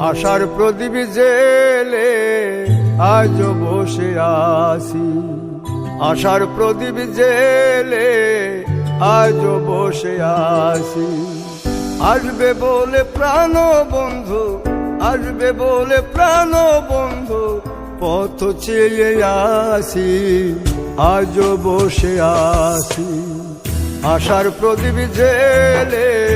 আশার প্রদীপ জেলে আজ বসে আসি আশার প্রদীপ জেলে আজ বসে আসি আসবে বলে প্রাণ বন্ধু, আসবে বলে প্রাণ বন্ধু, পথ চেয়ে আসি আজ বসে আসি আশার প্রদীপ জেলে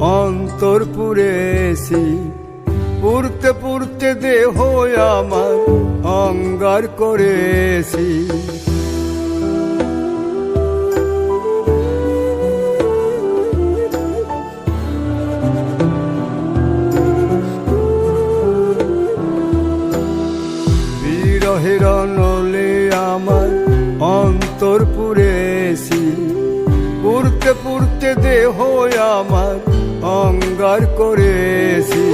অন্তর পুরেছি পুরতে পুরতে দেহ আমার অঙ্গার করেছি বিরহের নলে আমার অন্তর পুরেছি পুরতে পুরতে দেহ আমার অঙ্গার করেছি।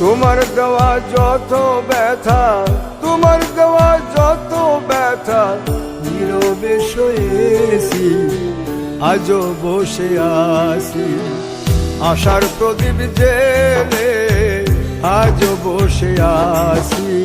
তোমার দেওয়া যত ব্যথা, তোমার দেওয়া যত ব্যথা, নীরবে শুয়েছি, আজও বসে আসি আশার প্রদীপ জেলে আজও বসে আসি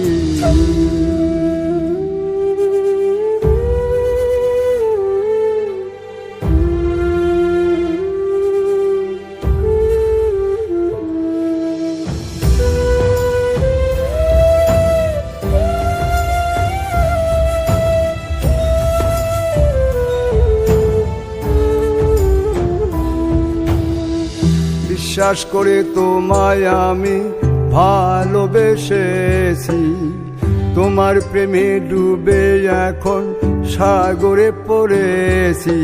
বিশ্বাস করে তোমায় আমি ভালোবেসেছি। তোমার প্রেমে ডুবে এখন সাগরে পড়েছি।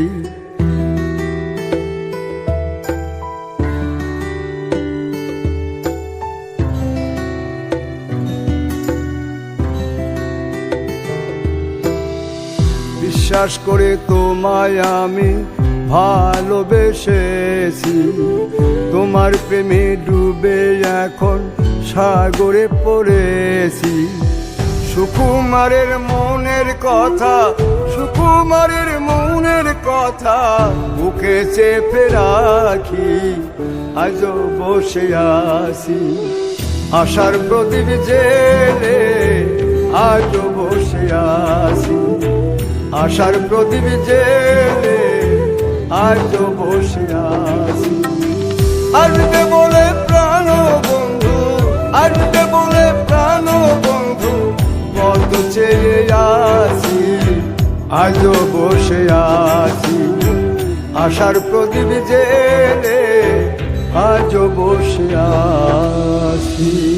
বিশ্বাস করে তোমায় আমি ভালোবেসেছি। তোমার প্রেমে ডুবে এখন সাগরে পড়েছি। সুকুমারের মনের কথা, সুকুমারের মনের কথা বুকে চেপে রাখি। আজও বসে আসি আশার প্রদীপ জেলে আজও বসে আসি আশার প্রদীপ জেলে আজও বসে আসি আসবে বলে প্রাণ বন্ধু? আসবে বলে প্রাণ বন্ধু? কত চেয়ে আসি আজও বসে আসি আশার প্রদীপ জেলে আজও বসে আসি